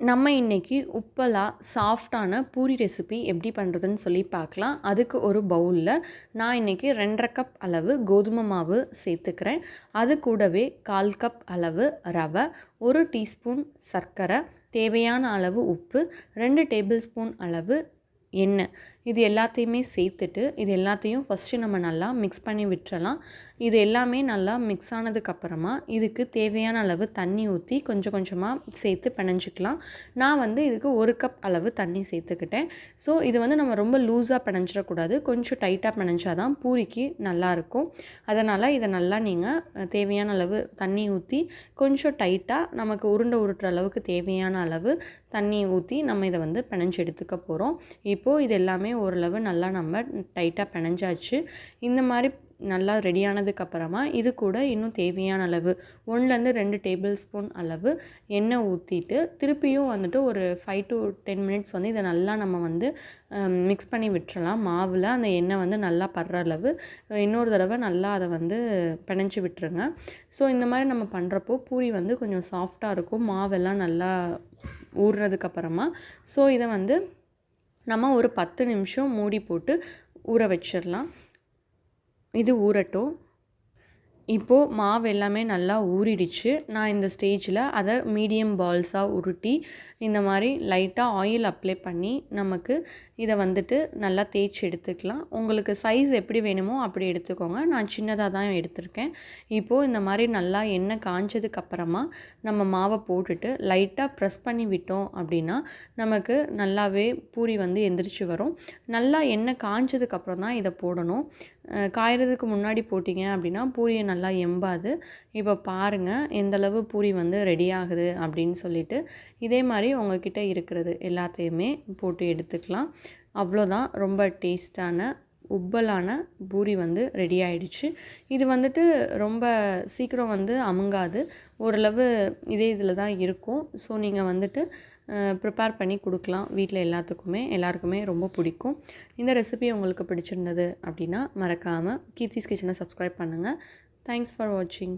நம்ம இன்றைக்கி உப்பலாக சாஃப்டான பூரி ரெசிபி எப்படி பண்ணுறதுன்னு சொல்லி பார்க்கலாம். அதுக்கு ஒரு பவுலில் நான் இன்றைக்கி ரெண்டரை கப் அளவு கோதுமை மாவு சேர்த்துக்கிறேன். அது கூடவே கால் கப் அளவு ரவை ஒரு டீஸ்பூன் சர்க்கரை தேவையான அளவு உப்பு ரெண்டு டேபிள் ஸ்பூன் அளவு எண்ணெய். இது எல்லாத்தையுமே சேர்த்துட்டு இது எல்லாத்தையும் ஃபஸ்ட்டு நம்ம நல்லா மிக்ஸ் பண்ணி விட்டுறலாம். இது எல்லாமே நல்லா மிக்ஸ் ஆனதுக்கப்புறமா இதுக்கு தேவையான அளவு தண்ணி ஊற்றி கொஞ்சம் கொஞ்சமாக சேர்த்து பிணைஞ்சிக்கலாம். நான் வந்து இதுக்கு ஒரு கப் அளவு தண்ணி சேர்த்துக்கிட்டேன். ஸோ இது வந்து நம்ம ரொம்ப லூஸாக பிணைஞ்சிடக்கூடாது. கொஞ்சம் டைட்டாக பிணைஞ்சாதான் தான் பூரிக்கு நல்லாயிருக்கும் அதனால் இதை நல்லா நீங்கள் தேவையான அளவு தண்ணி ஊற்றி கொஞ்சம் டைட்டாக நமக்கு உருண்டை உருட்டுற அளவுக்கு தேவையான அளவு தண்ணி ஊற்றி நம்ம இதை வந்து பிணைஞ்சு எடுத்துக்க போகிறோம் இப்போது இது எல்லாமே ஓரளவு நல்லா நம்ம டைட்டாக பிணைஞ்சாச்சு. இந்த மாதிரி நல்லா ரெடியானதுக்கப்புறமா இது கூட இன்னும் தேவையான அளவு ஒன்றுலேருந்து ரெண்டு டேபிள் ஸ்பூன் அளவு எண்ணெய் ஊற்றிட்டு திருப்பியும் வந்துட்டு ஒரு ஃபைவ் டு டென் மினிட்ஸ் வந்து இதை நல்லா நம்ம வந்து மிக்ஸ் பண்ணி விட்டுறலாம். மாவில் அந்த எண்ணெய் வந்து நல்லா படுற அளவு. இன்னொரு தடவை நல்லா அதை வந்து பிணைஞ்சி விட்டுருங்க. ஸோ இந்த மாதிரி நம்ம பண்ணுறப்போ பூரி வந்து கொஞ்சம் சாஃப்டாக இருக்கும். மாவெல்லாம் நல்லா ஊறுறதுக்கப்புறமா ஸோ இதை வந்து நம்ம ஒரு பத்து நிமிஷம் மூடி போட்டு ஊற வச்சிடலாம். இது ஊறட்டும். இப்போது மாவு எல்லாமே நல்லா ஊறிடுச்சு. நான் இந்த ஸ்டேஜில் அதை மீடியம் பால்ஸாக உருட்டி இந்த மாதிரி லைட்டாக ஆயில் அப்ளை பண்ணி நமக்கு இதை வந்துட்டு நல்லா தேய்ச்சி எடுத்துக்கலாம். உங்களுக்கு சைஸ் எப்படி வேணுமோ அப்படி எடுத்துக்கோங்க. நான் சின்னதாக தான் எடுத்திருக்கேன். இப்போது இந்த மாதிரி நல்லா எண்ணெய் காஞ்சதுக்கப்புறமா நம்ம மாவை போட்டுட்டு லைட்டாக ப்ரெஸ் பண்ணி விட்டோம் அப்படின்னா நமக்கு நல்லாவே பூரி வந்து எந்திரிச்சு வரும். நல்லா எண்ணெய் காஞ்சதுக்கப்புறம் தான் இதை போடணும். காயறதுக்கு முன்னாடி போட்டிங்க அப்படின்னா பூரியை நல்லா எம்பாது. இப்போ பாருங்கள் எந்தளவு பூரி வந்து ரெடி ஆகுது அப்படின்னு சொல்லிட்டு இதே மாதிரி உங்ககிட்ட இருக்கிறது எல்லாத்தையுமே போட்டு எடுத்துக்கலாம். அவ்வளோதான். ரொம்ப டேஸ்டான உப்பலான பூரி வந்து ரெடி ஆயிடுச்சு. இது வந்துட்டு ரொம்ப சீக்கிரம் வந்து அமுங்காது. ஓரளவு இதே இதில் தான் இருக்கும். ஸோ நீங்கள் வந்துட்டு ப்ரிப்பேர் பண்ணி கொடுக்கலாம். வீட்டில் எல்லாத்துக்குமே எல்லாருக்குமே ரொம்ப பிடிக்கும். இந்த ரெசிபி உங்களுக்கு பிடிச்சிருந்தது அப்படின்னா மறக்காமல் கீர்த்திஸ் கிச்சனை சப்ஸ்கிரைப் பண்ணுங்கள் தேங்க்ஸ் ஃபார் வாட்சிங்